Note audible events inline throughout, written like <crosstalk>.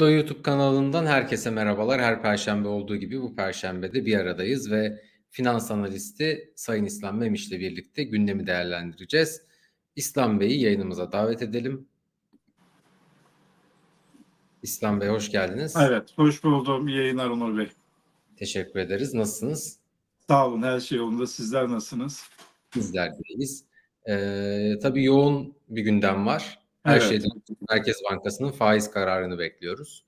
Bitlo YouTube kanalından herkese merhabalar. Her perşembe olduğu gibi bu perşembe de bir aradayız ve finans analisti Sayın İslam Memiş'le birlikte gündemi değerlendireceğiz. İslam Bey'i yayınımıza davet edelim. İslam Bey hoş geldiniz. Evet, hoş buldum. İyi yayınlar Onur Bey. Teşekkür ederiz. Nasılsınız? Sağ olun, her şey yolunda. Sizler nasılsınız? Bizler de iyiyiz. Ee, tabii yoğun bir gündem var. Her Evet. şeyden Merkez Bankası'nın faiz kararını bekliyoruz.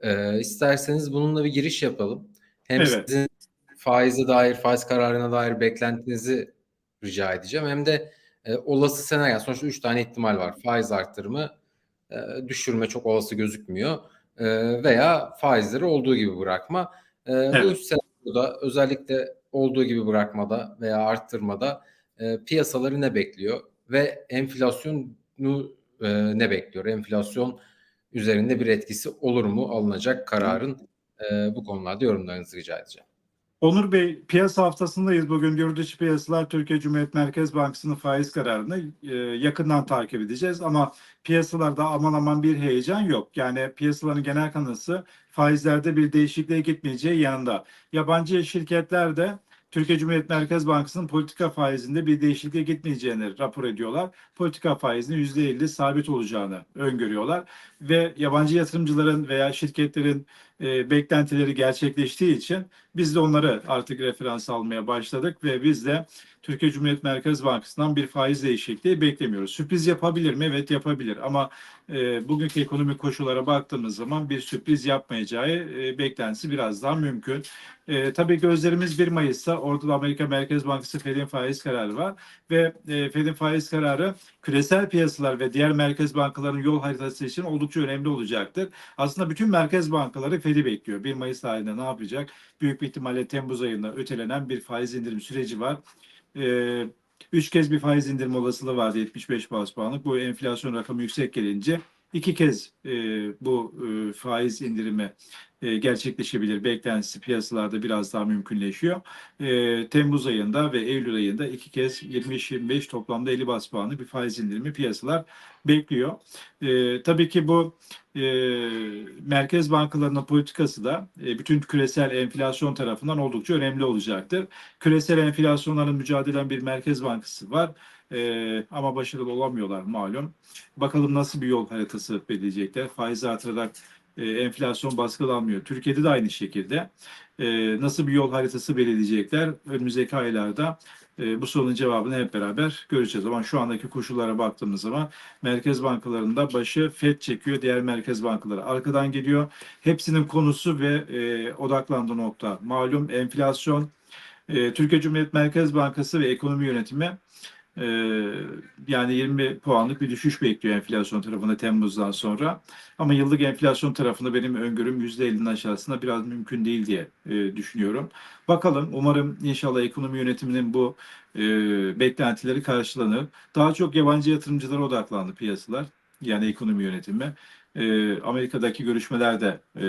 Ee, isterseniz bununla bir giriş yapalım. Hem Evet. sizin faize dair, faiz kararına dair beklentinizi rica edeceğim. Hem de e, olası senaryo, sonuçta üç tane ihtimal var. Faiz arttırımı, e, düşürme çok olası gözükmüyor. E, veya faizleri olduğu gibi bırakma. E, Bu Evet. üç senaryoda özellikle olduğu gibi bırakmada veya arttırmada e, piyasaları ne bekliyor? Ve enflasyonu e, ne bekliyor? Enflasyon üzerinde bir etkisi olur mu alınacak kararın? E, bu konularda yorumlarınızı rica edeceğim. Onur Bey, piyasa haftasındayız. Bugün yurt dışı piyasalar Türkiye Cumhuriyet Merkez Bankası'nın faiz kararını e, yakından takip edeceğiz. Ama piyasalarda aman aman bir heyecan yok. Yani piyasaların genel kanısı faizlerde bir değişikliğe gitmeyeceği yanında. Yabancı şirketler de Türkiye Cumhuriyet Merkez Bankası'nın politika faizinde bir değişikliğe gitmeyeceğini rapor ediyorlar. Politika faizinin %50 sabit olacağını öngörüyorlar. Ve yabancı yatırımcıların veya şirketlerin e, beklentileri gerçekleştiği için biz de onları artık referans almaya başladık ve biz de Türkiye Cumhuriyet Merkez Bankası'ndan bir faiz değişikliği beklemiyoruz. Sürpriz yapabilir mi? Evet yapabilir ama e, bugünkü ekonomik koşullara baktığımız zaman bir sürpriz yapmayacağı e, beklentisi biraz daha mümkün. E, tabii ki özlerimiz 1 Mayıs'ta orada Amerika Merkez Bankası Fed'in faiz kararı var ve e, Fed'in faiz kararı küresel piyasalar ve diğer merkez bankaların yol haritası için oldukça önemli olacaktır. Aslında bütün merkez bankaları Fed'i bekliyor. 1 Mayıs tarihinde ne yapacak? Büyük bir ihtimalle Temmuz ayında ötelenen bir faiz indirim süreci var. E, 3 kez bir faiz indirme olasılığı vardı 75 bas puanlık. Bu enflasyon rakamı yüksek gelince iki kez e, bu e, faiz indirimi e, gerçekleşebilir. Beklentisi piyasalarda biraz daha mümkünleşiyor. E, Temmuz ayında ve Eylül ayında iki kez 25-25 toplamda 50 bas puanlı bir faiz indirimi piyasalar bekliyor. E, tabii ki bu e, merkez bankalarının politikası da e, bütün küresel enflasyon tarafından oldukça önemli olacaktır. Küresel enflasyonların mücadelen bir merkez bankası var. E, ama başarılı olamıyorlar malum. Bakalım nasıl bir yol haritası belirleyecekler. Faiz artırarak e, enflasyon baskılanmıyor. Türkiye'de de aynı şekilde. E, nasıl bir yol haritası belirleyecekler? Önümüzdeki aylarda e, bu sorunun cevabını hep beraber göreceğiz. Ama şu andaki koşullara baktığımız zaman merkez bankalarında başı FED çekiyor, diğer merkez bankaları arkadan geliyor. Hepsinin konusu ve e, odaklandığı nokta malum enflasyon. E, Türkiye Cumhuriyet Merkez Bankası ve ekonomi yönetimi e, yani 20 puanlık bir düşüş bekliyor enflasyon tarafında Temmuz'dan sonra. Ama yıllık enflasyon tarafında benim öngörüm %50'nin aşağısında biraz mümkün değil diye e, düşünüyorum. Bakalım umarım inşallah ekonomi yönetiminin bu e, beklentileri karşılanır. Daha çok yabancı yatırımcılara odaklandı piyasalar. Yani ekonomi yönetimi. E, Amerika'daki görüşmelerde e,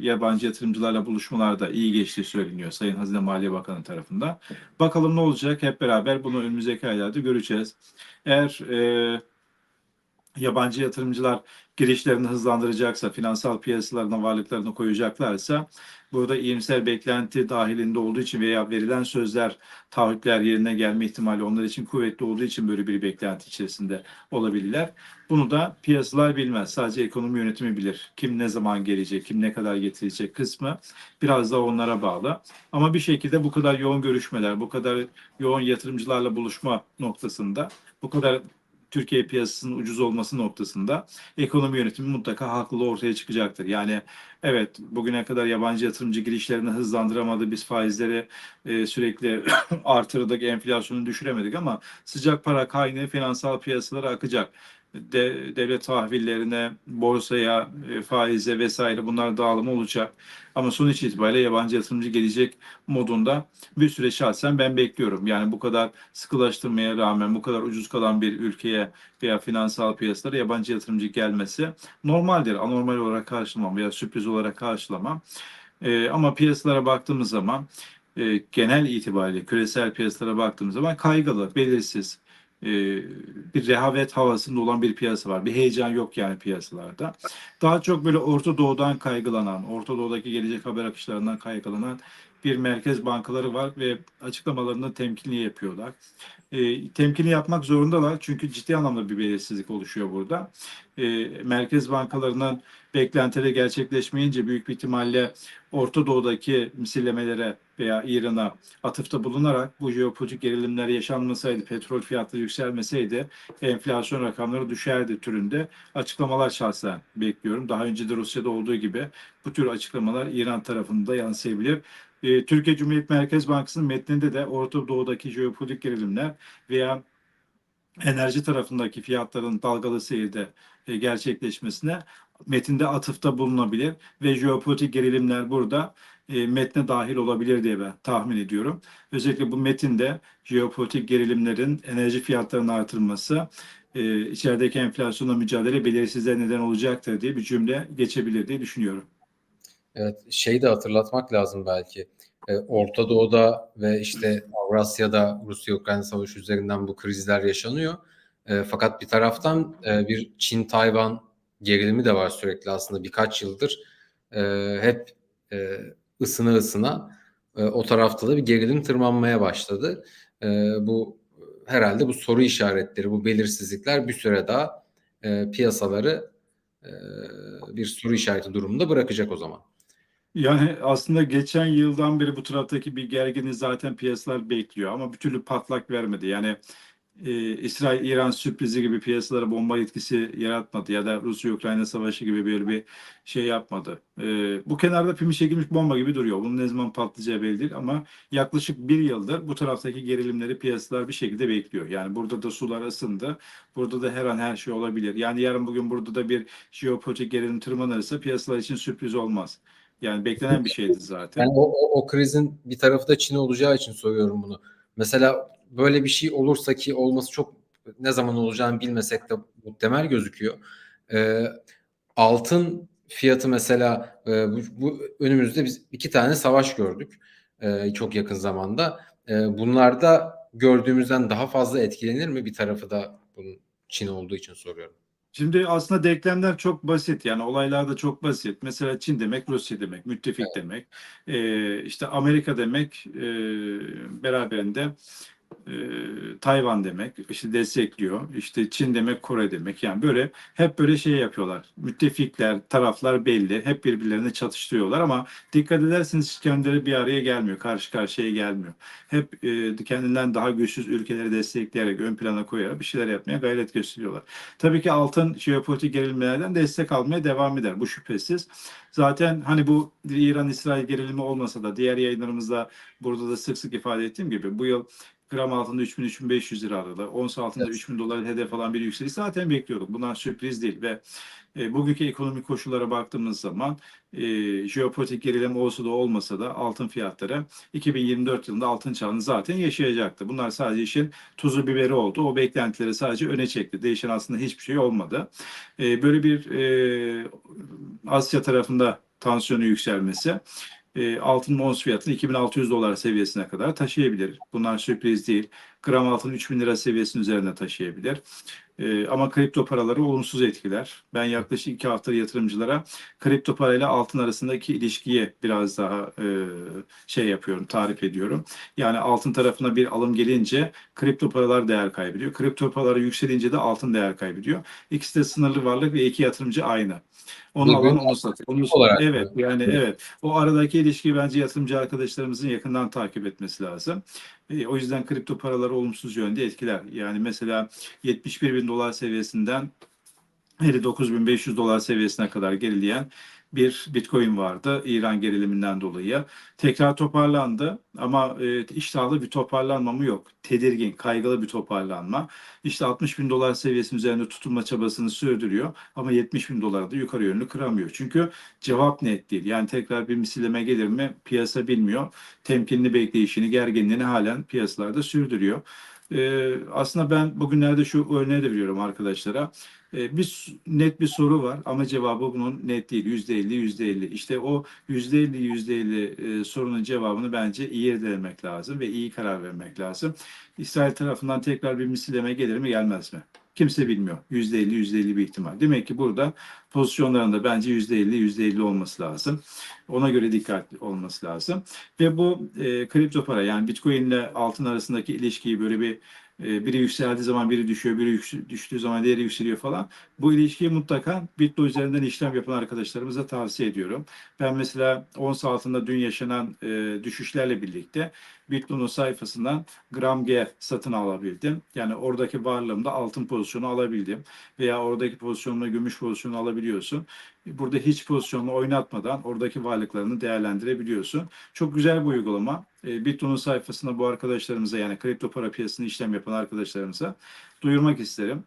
yabancı yatırımcılarla buluşmalarda iyi geçtiği söyleniyor Sayın Hazine Maliye Bakanı tarafından. Bakalım ne olacak hep beraber bunu önümüzdeki aylarda göreceğiz. Eğer e, yabancı yatırımcılar girişlerini hızlandıracaksa, finansal piyasalarına varlıklarını koyacaklarsa burada iyimser beklenti dahilinde olduğu için veya verilen sözler, taahhütler yerine gelme ihtimali onlar için kuvvetli olduğu için böyle bir beklenti içerisinde olabilirler. Bunu da piyasalar bilmez. Sadece ekonomi yönetimi bilir. Kim ne zaman gelecek, kim ne kadar getirecek kısmı biraz da onlara bağlı. Ama bir şekilde bu kadar yoğun görüşmeler, bu kadar yoğun yatırımcılarla buluşma noktasında, bu kadar Türkiye piyasasının ucuz olması noktasında ekonomi yönetimi mutlaka haklı ortaya çıkacaktır. Yani evet bugüne kadar yabancı yatırımcı girişlerini hızlandıramadı. Biz faizleri e, sürekli <clears throat> artırdık, enflasyonu düşüremedik ama sıcak para kaynağı finansal piyasalara akacak. De, devlet tahvillerine, borsaya, e, faize vesaire bunlar dağılımı olacak. Ama sonuç itibariyle yabancı yatırımcı gelecek modunda bir süre şahsen ben bekliyorum. Yani bu kadar sıkılaştırmaya rağmen bu kadar ucuz kalan bir ülkeye veya finansal piyasalara yabancı yatırımcı gelmesi normaldir. Anormal olarak karşılamam veya sürpriz olarak karşılamam. Ee, ama piyasalara baktığımız zaman e, genel itibariyle küresel piyasalara baktığımız zaman kaygılı, belirsiz. E, bir rehavet havasında olan bir piyasa var. Bir heyecan yok yani piyasalarda. Daha çok böyle Orta Doğu'dan kaygılanan, Orta Doğu'daki gelecek haber akışlarından kaygılanan bir merkez bankaları var ve açıklamalarını temkinli yapıyorlar. E, temkinli yapmak zorundalar çünkü ciddi anlamda bir belirsizlik oluşuyor burada. E, merkez bankalarının beklentileri gerçekleşmeyince büyük bir ihtimalle Orta Doğu'daki misillemelere veya İran'a atıfta bulunarak bu jeopolitik gerilimler yaşanmasaydı, petrol fiyatları yükselmeseydi enflasyon rakamları düşerdi türünde açıklamalar şahsen bekliyorum. Daha önce de Rusya'da olduğu gibi bu tür açıklamalar İran tarafında yansıyabilir. E, Türkiye Cumhuriyet Merkez Bankası'nın metninde de Orta Doğu'daki jeopolitik gerilimler veya enerji tarafındaki fiyatların dalgalı seyirde e, gerçekleşmesine metinde atıfta bulunabilir ve jeopolitik gerilimler burada e, metne dahil olabilir diye ben tahmin ediyorum. Özellikle bu metinde jeopolitik gerilimlerin enerji fiyatlarının artırılması e, içerideki enflasyonla mücadele belirsizliğe neden olacaktır diye bir cümle geçebilir diye düşünüyorum. Evet, şeyi de hatırlatmak lazım belki. Ee, Orta Doğu'da ve işte Avrasya'da Rusya-Ukrayna savaşı üzerinden bu krizler yaşanıyor. Ee, fakat bir taraftan e, bir Çin-Tayvan gerilimi de var sürekli aslında birkaç yıldır. E, hep e, ısına ısına e, o tarafta da bir gerilim tırmanmaya başladı. E, bu herhalde bu soru işaretleri, bu belirsizlikler bir süre daha e, piyasaları e, bir soru işareti durumunda bırakacak o zaman. Yani aslında geçen yıldan beri bu taraftaki bir gerginliği zaten piyasalar bekliyor ama bir türlü patlak vermedi. Yani e, İsrail-İran sürprizi gibi piyasalara bomba etkisi yaratmadı ya da Rusya-Ukrayna savaşı gibi böyle bir şey yapmadı. E, bu kenarda pimi çekilmiş bomba gibi duruyor. Bunun ne zaman patlayacağı belli değil ama yaklaşık bir yıldır bu taraftaki gerilimleri piyasalar bir şekilde bekliyor. Yani burada da sular ısındı. Burada da her an her şey olabilir. Yani yarın bugün burada da bir jeopolitik gerilim tırmanırsa piyasalar için sürpriz olmaz. Yani beklenen bir şeydi zaten. Yani o, o, o krizin bir tarafı da Çin olacağı için soruyorum bunu. Mesela böyle bir şey olursa ki olması çok ne zaman olacağını bilmesek de muhtemel gözüküyor. Ee, altın fiyatı mesela e, bu, bu önümüzde biz iki tane savaş gördük e, çok yakın zamanda. E, bunlarda gördüğümüzden daha fazla etkilenir mi bir tarafı da bunun Çin olduğu için soruyorum. Şimdi aslında denklemler çok basit yani olaylar da çok basit. Mesela Çin demek Rusya demek, müttefik Evet. demek. Ee, işte Amerika demek e, beraberinde e, Tayvan demek işte destekliyor. İşte Çin demek Kore demek. Yani böyle hep böyle şey yapıyorlar. Müttefikler, taraflar belli. Hep birbirlerini çatıştırıyorlar ama dikkat ederseniz kendileri bir araya gelmiyor. Karşı karşıya gelmiyor. Hep e, kendinden daha güçsüz ülkeleri destekleyerek ön plana koyarak bir şeyler yapmaya gayret gösteriyorlar. Tabii ki altın jeopolitik gerilimlerden destek almaya devam eder. Bu şüphesiz. Zaten hani bu İran-İsrail gerilimi olmasa da diğer yayınlarımızda burada da sık sık ifade ettiğim gibi bu yıl gram altında 3000-3500 lira arada, ons altında Evet. 3000 dolar hedef alan bir yükseliş zaten bekliyorduk. Bunlar sürpriz değil ve e, bugünkü ekonomik koşullara baktığımız zaman e, jeopolitik gerilim olsa da olmasa da altın fiyatları 2024 yılında altın çağını zaten yaşayacaktı. Bunlar sadece işin tuzu biberi oldu. O beklentileri sadece öne çekti. Değişen aslında hiçbir şey olmadı. E, böyle bir e, Asya tarafında tansiyonu yükselmesi e, altın ons fiyatını 2600 dolar seviyesine kadar taşıyabilir. Bunlar sürpriz değil. Gram altın 3000 lira seviyesinin üzerine taşıyabilir. E, ama kripto paraları olumsuz etkiler. Ben yaklaşık iki haftadır yatırımcılara kripto parayla altın arasındaki ilişkiye biraz daha e, şey yapıyorum, tarif ediyorum. Yani altın tarafına bir alım gelince kripto paralar değer kaybediyor. Kripto paraları yükselince de altın değer kaybediyor. İkisi de sınırlı varlık ve iki yatırımcı aynı. Onu Birbirini alan onu satıyor. Onu olarak evet yani Evet. evet. O aradaki ilişkiyi bence yatırımcı arkadaşlarımızın yakından takip etmesi lazım. E, o yüzden kripto paraları olumsuz yönde etkiler. Yani mesela 71 bin dolar seviyesinden 59.500 dolar seviyesine kadar gerileyen bir Bitcoin vardı İran geriliminden dolayı. Tekrar toparlandı ama e, iştahlı bir toparlanma mı yok. Tedirgin, kaygılı bir toparlanma. İşte 60 bin dolar seviyesinin üzerinde tutunma çabasını sürdürüyor ama 70 bin dolarda yukarı yönlü kıramıyor. Çünkü cevap net değil. Yani tekrar bir misilleme gelir mi piyasa bilmiyor. Temkinli bekleyişini, gerginliğini halen piyasalarda sürdürüyor. Ee, aslında ben bugünlerde şu örneği de veriyorum arkadaşlara. Ee, bir net bir soru var ama cevabı bunun net değil. Yüzde elli, yüzde elli. İşte o yüzde elli, yüzde elli e, sorunun cevabını bence iyi irdelemek lazım ve iyi karar vermek lazım. İsrail tarafından tekrar bir misilleme gelir mi gelmez mi? Kimse bilmiyor. Yüzde elli, yüzde elli bir ihtimal. Demek ki burada pozisyonlarında bence yüzde elli, yüzde elli olması lazım. Ona göre dikkatli olması lazım. Ve bu e, kripto para yani Bitcoin ile altın arasındaki ilişkiyi böyle bir e, biri yükseldiği zaman biri düşüyor, biri yüks- düştüğü zaman diğeri yükseliyor falan. Bu ilişkiyi mutlaka Bitcoin üzerinden işlem yapan arkadaşlarımıza tavsiye ediyorum. Ben mesela ons altında dün yaşanan e, düşüşlerle birlikte Bitcoin'un sayfasından gram G satın alabildim. Yani oradaki varlığımda altın pozisyonu alabildim. Veya oradaki pozisyonla gümüş pozisyonu alabiliyorsun. Burada hiç pozisyonunu oynatmadan oradaki varlıklarını değerlendirebiliyorsun. Çok güzel bir uygulama. E, Bitcoin'un sayfasında bu arkadaşlarımıza yani kripto para piyasasında işlem yapan arkadaşlarımıza duyurmak isterim.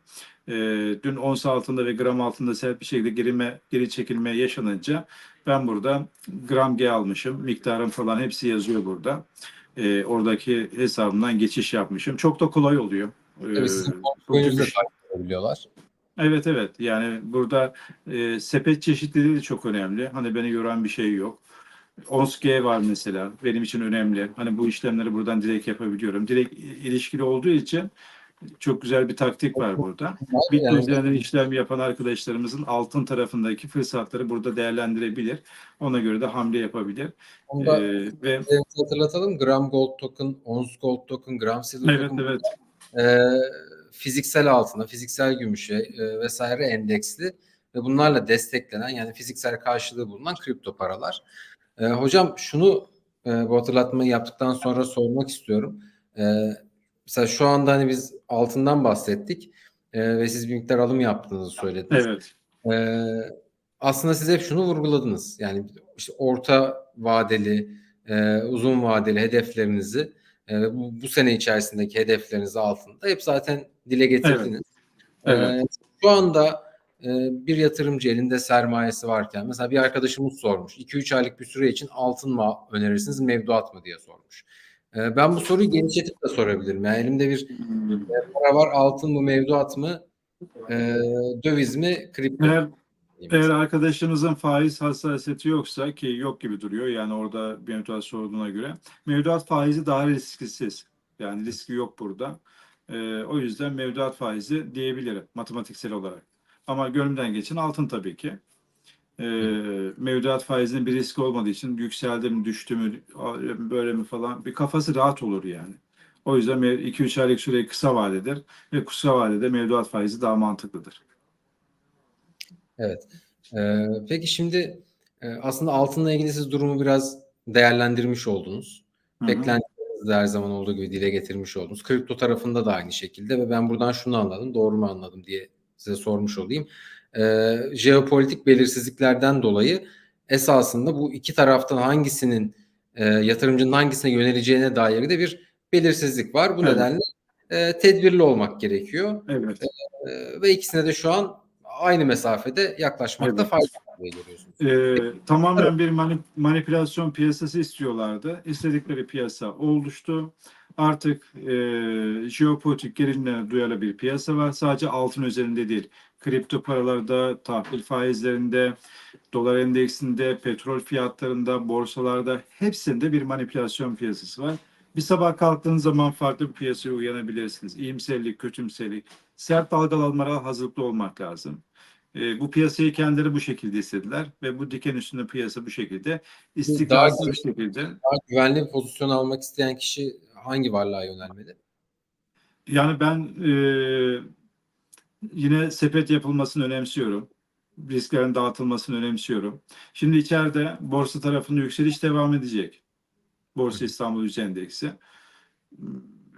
E, dün ons altında ve gram altında sert bir şekilde gerime, geri çekilme yaşanınca ben burada gram G almışım. Miktarım falan hepsi yazıyor burada. E, oradaki hesabımdan geçiş yapmışım. Çok da kolay oluyor. E, takip edebiliyorlar. Evet evet yani burada e, sepet çeşitliliği de çok önemli. Hani beni yoran bir şey yok. Ons G var mesela benim için önemli. Hani bu işlemleri buradan direkt yapabiliyorum. Direkt ilişkili olduğu için çok güzel bir taktik var burada. Bitcoin üzerinden işlem yapan arkadaşlarımızın altın tarafındaki fırsatları burada değerlendirebilir. Ona göre de hamle yapabilir. onu da Ee, ve hatırlatalım. Gram Gold Token, Ons Gold Token, Gram Silver evet Token evet e, fiziksel altına, fiziksel gümüşe e, vesaire endeksli ve bunlarla desteklenen yani fiziksel karşılığı bulunan kripto paralar. E, hocam şunu e, bu hatırlatmayı yaptıktan sonra sormak istiyorum. E, mesela şu anda hani biz altından bahsettik e, ve siz bir miktar alım yaptığınızı söylediniz. evet Ee, aslında siz hep şunu vurguladınız. Yani işte orta vadeli, e, uzun vadeli hedeflerinizi e, bu, bu sene içerisindeki hedeflerinizi altında hep zaten dile getirdiniz. Evet. Ee, şu anda e, bir yatırımcı elinde sermayesi varken mesela bir arkadaşımız sormuş. 2-3 aylık bir süre için altın mı önerirsiniz, mevduat mı diye sormuş. Ee, ben bu soruyu genişletip de sorabilirim. Yani elimde bir para var, altın mı, mevduat mı, e, döviz mi, kripto? Eğer Eğer arkadaşınızın faiz hassasiyeti yoksa ki yok gibi duruyor yani orada mevduat sorduğuna göre mevduat faizi daha risksiz. Yani riski yok burada. Ee, o yüzden mevduat faizi diyebilirim matematiksel olarak. Ama gönlümden geçen altın tabii ki. Ee, mevduat faizinin bir riski olmadığı için yükseldi mi düştü mü böyle mi falan bir kafası rahat olur yani. O yüzden 2-3 aylık süre kısa vadedir ve kısa vadede mevduat faizi daha mantıklıdır. Evet. Ee, peki şimdi e, aslında altınla ilgili siz durumu biraz değerlendirmiş oldunuz. Beklentilerinizi de her zaman olduğu gibi dile getirmiş oldunuz. Kripto tarafında da aynı şekilde ve ben buradan şunu anladım, doğru mu anladım diye size sormuş olayım. Ee, jeopolitik belirsizliklerden dolayı esasında bu iki taraftan hangisinin e, yatırımcının hangisine yöneleceğine dair de bir belirsizlik var. Bu Evet. nedenle e, tedbirli olmak gerekiyor. Evet. Ee, ve ikisine de şu an aynı mesafede yaklaşmakta Evet. fayda var görüyorsunuz. Ee, tamamen bir mani- manipülasyon piyasası istiyorlardı. İstedikleri piyasa oluştu. Artık e, jeopolitik gerilimlere duyarlı bir piyasa var. Sadece altın üzerinde değil. Kripto paralarda, tahvil faizlerinde, dolar endeksinde, petrol fiyatlarında, borsalarda hepsinde bir manipülasyon piyasası var. Bir sabah kalktığınız zaman farklı bir piyasaya uyanabilirsiniz. İyimserlik, kötümserlik, sert dalgalanmalara hazırlıklı olmak lazım. E, bu piyasayı kendileri bu şekilde istediler ve bu diken üstünde piyasa bu şekilde istikrarsız bir şekilde. Daha güvenli bir pozisyon almak isteyen kişi hangi varlığa yönelmeli? Yani ben e, yine sepet yapılmasını önemsiyorum. Risklerin dağıtılmasını önemsiyorum. Şimdi içeride borsa tarafında yükseliş devam edecek. Borsa İstanbul Yüz Endeksi.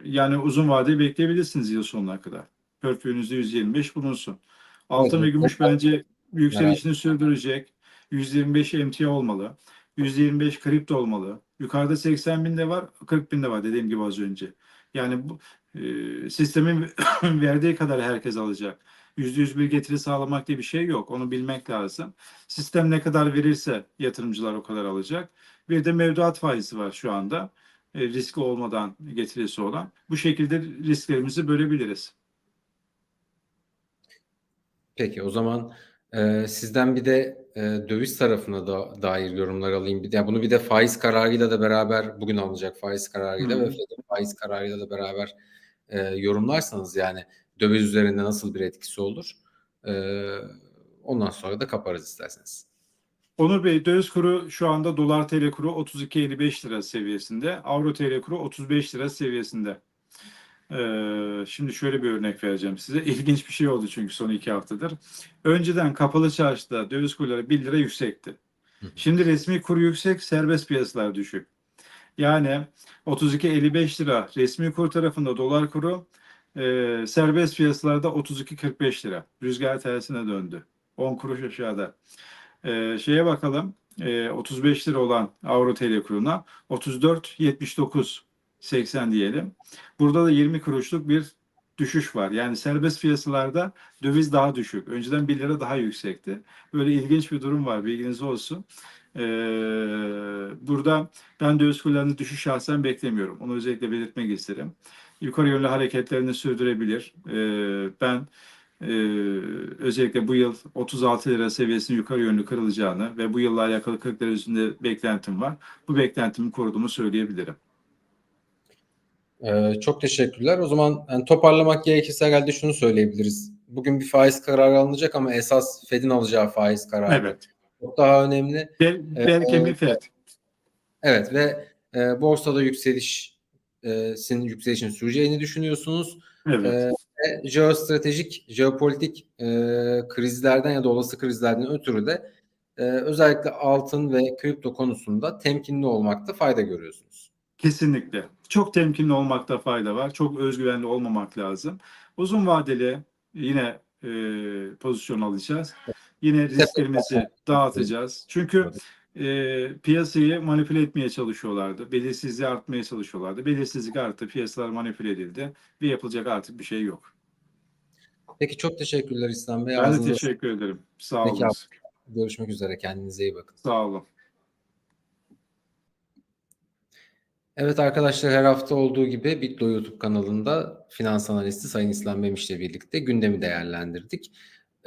Yani uzun vadeli bekleyebilirsiniz yıl sonuna kadar. Portföyünüzde 125 bulunsun. Altın Evet, ve gümüş evet. bence yükselişini sürdürecek. 125 emtia olmalı. 125 kripto olmalı. Yukarıda 80 bin de var, 40 bin de var dediğim gibi az önce. Yani bu e, sistemin <coughs> verdiği kadar herkes alacak. %100 bir getiri sağlamak diye bir şey yok. Onu bilmek lazım. Sistem ne kadar verirse yatırımcılar o kadar alacak. Bir de mevduat faizi var şu anda. e, riski olmadan getirisi olan. Bu şekilde risklerimizi bölebiliriz. Peki o zaman e, sizden bir de e, döviz tarafına da dair yorumlar alayım. Bir de bunu bir de faiz kararıyla da beraber bugün alınacak faiz kararıyla Hı. ve Fed'in faiz kararıyla da beraber e, yorumlarsanız yani döviz üzerinde nasıl bir etkisi olur? E, ondan sonra da kaparız isterseniz. Onur Bey döviz kuru şu anda dolar TL kuru 32.55 lira seviyesinde. Avro TL kuru 35 lira seviyesinde. Ee, şimdi şöyle bir örnek vereceğim size. <laughs> İlginç bir şey oldu çünkü son iki haftadır. Önceden kapalı çarşıda döviz kurları 1 lira yüksekti. Şimdi resmi kur yüksek, serbest piyasalar düşük. Yani 32.55 lira resmi kur tarafında dolar kuru, e, serbest piyasalarda 32.45 lira. Rüzgar tersine döndü. 10 kuruş aşağıda. Ee, şeye bakalım. Ee, 35 lira olan Avro TL kuruna 34.79 80 diyelim. Burada da 20 kuruşluk bir düşüş var. Yani serbest piyasalarda döviz daha düşük. Önceden 1 lira daha yüksekti. Böyle ilginç bir durum var. Bilginiz olsun. Ee, burada ben döviz kurlarında düşüş şahsen beklemiyorum. Onu özellikle belirtmek isterim. Yukarı yönlü hareketlerini sürdürebilir. Ee, ben ee, özellikle bu yıl 36 lira seviyesinin yukarı yönlü kırılacağını ve bu yılla alakalı 40 lira üstünde beklentim var. Bu beklentimi koruduğumu söyleyebilirim. Ee, çok teşekkürler. O zaman yani toparlamak gerekirse herhalde şunu söyleyebiliriz. Bugün bir faiz kararı alınacak ama esas Fed'in alacağı faiz kararı Evet. Çok daha önemli. Bel, belki mi FED? Evet ve e, borsada yükseliş e, sin yükselişin süreceğini düşünüyorsunuz. Evet. E, ve jeostratejik, jeopolitik e, krizlerden ya da olası krizlerden ötürü de e, özellikle altın ve kripto konusunda temkinli olmakta fayda görüyorsunuz. Kesinlikle. Çok temkinli olmakta fayda var. Çok özgüvenli olmamak lazım. Uzun vadeli yine e, pozisyon alacağız. Yine risklerimizi dağıtacağız. Çünkü e, piyasayı manipüle etmeye çalışıyorlardı. Belirsizliği artmaya çalışıyorlardı. Belirsizlik arttı, piyasalar manipüle edildi ve yapılacak artık bir şey yok. Peki çok teşekkürler İslam Bey. Ben de teşekkür ederim. Sağ olun. Görüşmek üzere. Kendinize iyi bakın. Sağ olun. Evet arkadaşlar her hafta olduğu gibi Bitlo YouTube kanalında finans analisti Sayın İslam Memiş'le birlikte gündemi değerlendirdik.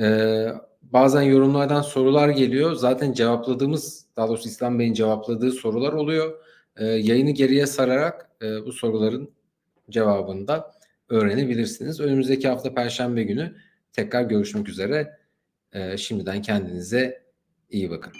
Ee, bazen yorumlardan sorular geliyor. Zaten cevapladığımız, daha doğrusu İslam Bey'in cevapladığı sorular oluyor. Ee, yayını geriye sararak e, bu soruların cevabını da öğrenebilirsiniz. Önümüzdeki hafta Perşembe günü tekrar görüşmek üzere. Ee, şimdiden kendinize iyi bakın.